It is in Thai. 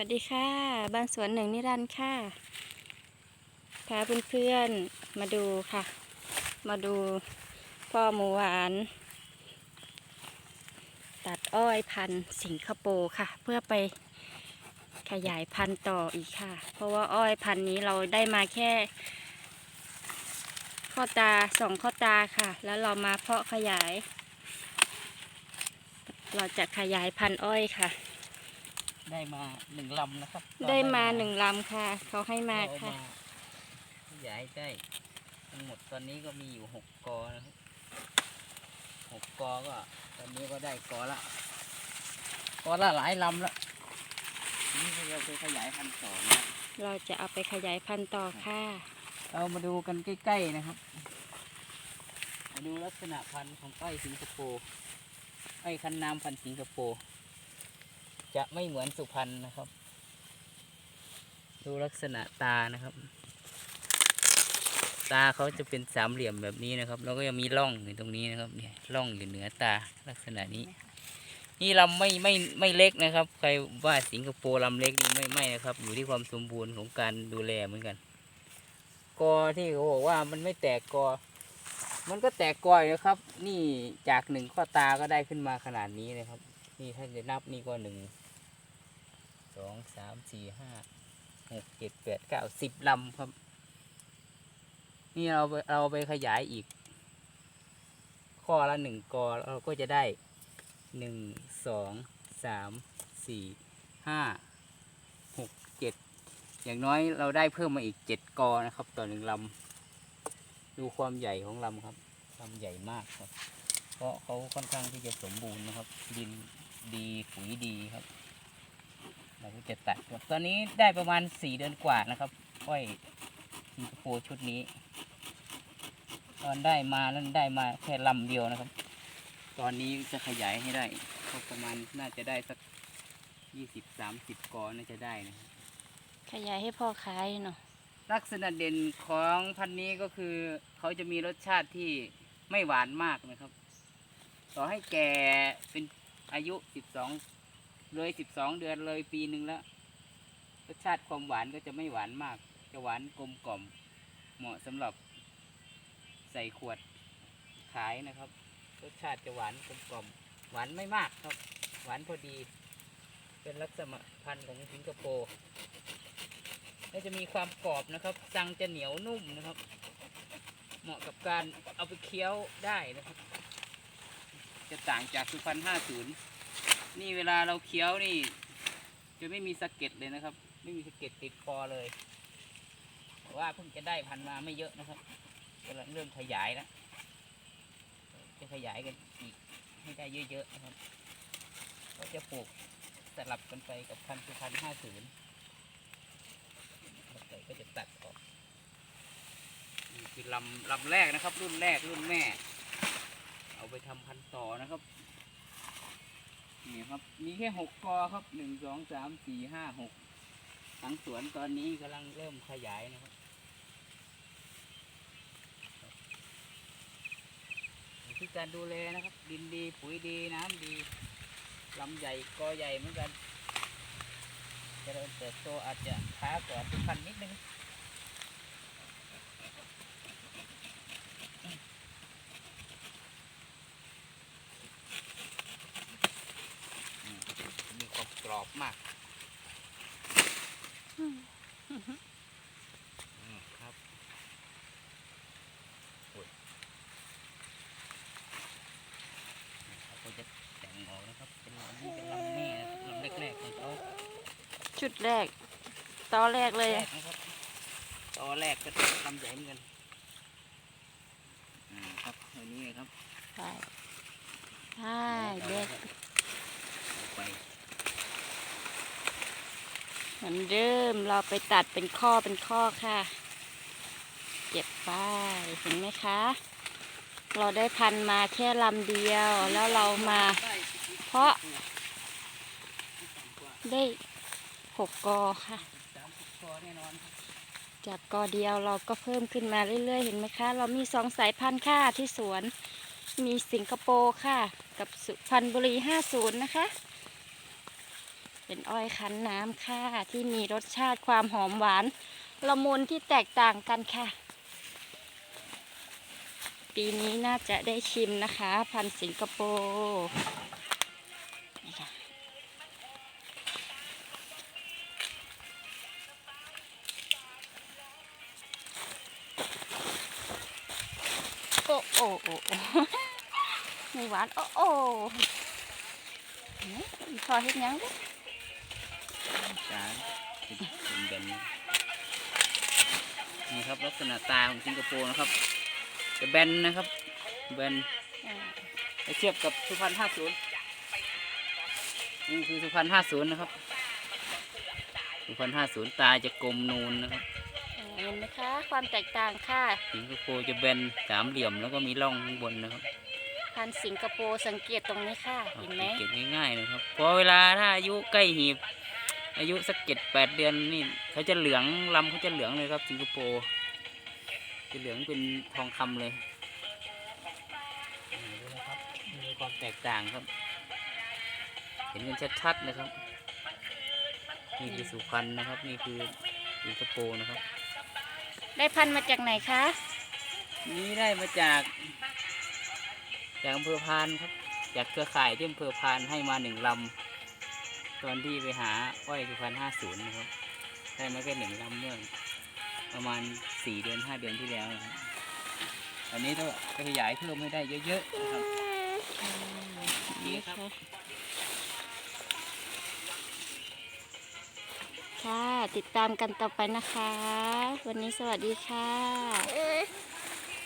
วัสดีค่ะ บ้านสวนหนึ่งนิรันดร์ค่ะ พาเพื่อนๆมาดูค่ะ มาดูพ่อหมูหวาน ตัดอ้อยพันธุ์สิงคโปร์ค่ะ เพื่อไปขยายพันธุ์ต่ออีกค่ะ เพราะว่าอ้อยพันธุ์นี้เราได้มาแค่ ข้อตาสองข้อตาค่ะ แล้วเรามาเพาะขยาย เราจะขยายพันธุ์อ้อยค่ะ ได้มาหนึ่งลำนะครับได้มาหนึ่งลำค่ะ เขาให้มาเอค่ะ ขยายได้ทั้งหมดตอนนี้ก็มีอยู่หกกอนะครับหกกอก็ ตอนนี้ก็ได้กอละกอละหลายลำละทีนี่เราไปขยายพันธุ์ต่อนะเราจะเอาไปขยายพันธุ์ต่อค่ะ เรามาดูกันใกล้ๆนะครับ มาดูลักษณะพันธุ์ของอ้อยสิงคโปร์อ้อยคันน้ำพันธุ์สิงคโปร์ จะไม่เหมือนสุพรรณนะครับ ดูลักษณะตานะครับ ตาเขาจะเป็นสามเหลี่ยมแบบนี้นะครับ แล้วก็ยังมีร่องอยู่ตรงนี้นะครับเนี่ยร่องอยู่เหนือตาลักษณะนี้ นี่ลำไม่ไม่ไม่เล็กนะครับ ใครว่าสิงคโปร์ลำเล็กนี่ไม่ไม่นะครับ อยู่ที่ความสมบูรณ์ของการดูแลเหมือนกัน กอที่เขาบอกว่ามันไม่แตกกอมันก็แตกกอยนะครับ นี่จากหนึ่งข้อตาก็ได้ขึ้นมาขนาดนี้นะครับ นี่ถ้าจะนับนี่ก็หนึ่งสองสามสี่ห้าหกเจ็ดแปดเก้าสิบลำครับ นี่เราเราไปขยายอีก ข้อละหนึ่งกอเราก็จะได้หนึ่งสองสามสี่ห้าหกเจ็ดอย่างน้อยเราได้เพิ่มมาอีกเจ็ดกอนะครับ ต่อหนึ่งลำดูความใหญ่ของลำครับลำใหญ่มากครับ เพราะเขาค่อนข้างที่จะสมบูรณ์นะครับดิน ดีปุ๋ยดีครับ เราก็จะตัดครับตอนนี้ได้ประมาณสี่เดือนกว่านะครับอ้อยสิงคโปร์ชุดนี้ ตอนได้มานั้นได้มาแค่ลำเดียวนะครับ ตอนนี้จะขยายให้ได้ก็ประมาณน่าจะได้สักยี่สิบสามสิบกอน่าจะได้นะครับขยายให้พ่อขายเนาะลักษณะเด่นของพันธุ์นี้ก็คือเขาจะมีรสชาติที่ไม่หวานมากนะครับ ต่อให้แก่เป็น อายุสิบสองเลยสิบสองเดือนเลยปีหนึ่งแล้วรสชาติความหวานก็จะไม่หวานมาก จะหวานกลมกล่อม เหมาะสำหรับใส่ขวดขายนะครับ รสชาติจะหวานกลมกล่อม หวานไม่มากครับ หวานพอดี เป็นลักษณะพันธุ์ของสิงคโปร์และจะมีความกรอบนะครับซังจะเหนียวนุ่มนะครับ เหมาะกับการเอาไปเคี้ยวได้นะครับ จะต่างจากสุพรรณห้าศูนย์นี่เวลาเราเคี้ยวนี่ จะไม่มีสะเก็ดเลยนะครับ ไม่มีสะเก็ดติดคอเลยแต่ว่าเพิ่งจะได้พันมาไม่เยอะนะครับกำลังเริ่มขยายแล้วจะขยายกันอีกให้ได้เยอะๆนะครับก็จะปลูกสลับกันไปกับพันสุพรรณห้าศูนย์ก็จะตัดออกนี่คือลำลำแรกนะครับ รุ่นแรกรุ่นแม่ เอาไปทำพันต่อนะครับ นี่ครับ มีแค่หกกอครับหนึ่งสองสามสี่ห้าหกทั้งสวนตอนนี้กำลังเริ่มขยายนะครับอยู่ที่การดูแลนะครับ ดินดีปุ๋ยดีน้ำดีลำใหญ่กอใหญ่เหมือนกันจะเริญเติบโตอาจจะช้ากว่าทุกพันนิดนึงอืมมีความกรอบมากอืมครับโอ้ยเขาก็จะแต่งออกนะครับ เป็นลำนี้เป็นลำแม่นะครับลำแรกๆของเขา ชุดแรกตอแรกเลย แรกนะครับตอแรกก็ทำใหญ่เหมือนกันอ่าครับตัวนี้ครับใช่ใช่เด็กเอาไปเหมือนเดิมเราไปตัดเป็นข้อเป็นข้อค่ะ เก็บไปเห็นไหมคะ เราได้พันธุ์มาแค่ลำเดียวแล้วเรามาได้สิบเพราะที่ต่ำกว่าได้ หกกอค่ะ สามสิบกอแน่นอนครับจากกอเดียวเราก็เพิ่มขึ้นมาเรื่อยๆ เห็นไหมคะ เรามีสองสายพันธุ์ค่ะที่สวน มีสิงคโปร์ค่ะ กับสุพรรณบุรี 50 นะคะ เป็นอ้อยคั้นน้ำค่ะ ที่มีรสชาติความหอมหวาน ละมุนที่แตกต่างกันค่ะ ปีนี้น่าจะได้ชิมนะคะ พันธุ์สิงคโปร์ อ้โอ้โอ้โอ้มีหวานโอ้โอ้พอเห็นยังด้อจ้าเป็นเป็นแบบนี้นี่ครับลักษณะตาของสิงคโปร์นะครับ จะแบนนะครับ แบนไปเทียบกับสุพรรณห้าศูนย์นี่คือสุพรรณห้าศูนย์นะครับสุพรรณห้าศูนย์ตาจะกลมนูนนะครับ เห็นไหมคะ ความแตกต่างค่ะ สิงคโปร์จะแบนสามเหลี่ยมแล้วก็มีร่องข้างบนนะครับพันธุ์สิงคโปร์สังเกตตรงนี้ค่ะ เห็นไหม เก็บง่ายๆนะครับเพอเวลาถ้าอายุใกล้หีบ อายุสักเจ็ดแปดเดือนนี่เขาจะเหลืองลำเขาจะเหลืองเลยครับ สิงคโปร์จะเหลืองเป็นทองคำเลยนี่ดูนะครับมีความแตกต่างครับ เห็นกันชัดๆนะครับ นี่คือสุพรรณนะครับ นี่คือสิงคโปร์นะครับ ได้พันธุ์มาจากไหนคะ นี่ได้มาจาก จากอำเภอพานครับ จากเครือข่ายที่อำเภอพานให้มาหนึ่งลำตอนที่ไปหาอ้อยสุพรรณห้าศูนย์นะครับ ได้มาแค่หนึ่งลำเมื่อประมาณสี่เดือนห้าเดือนที่แล้วนะครับตอนนี้ต้องขยายเพิ่มให้ได้เยอะๆนะครับนี่ครับ ค่ะ ติดตามกันต่อไปนะคะ วันนี้สวัสดีค่ะ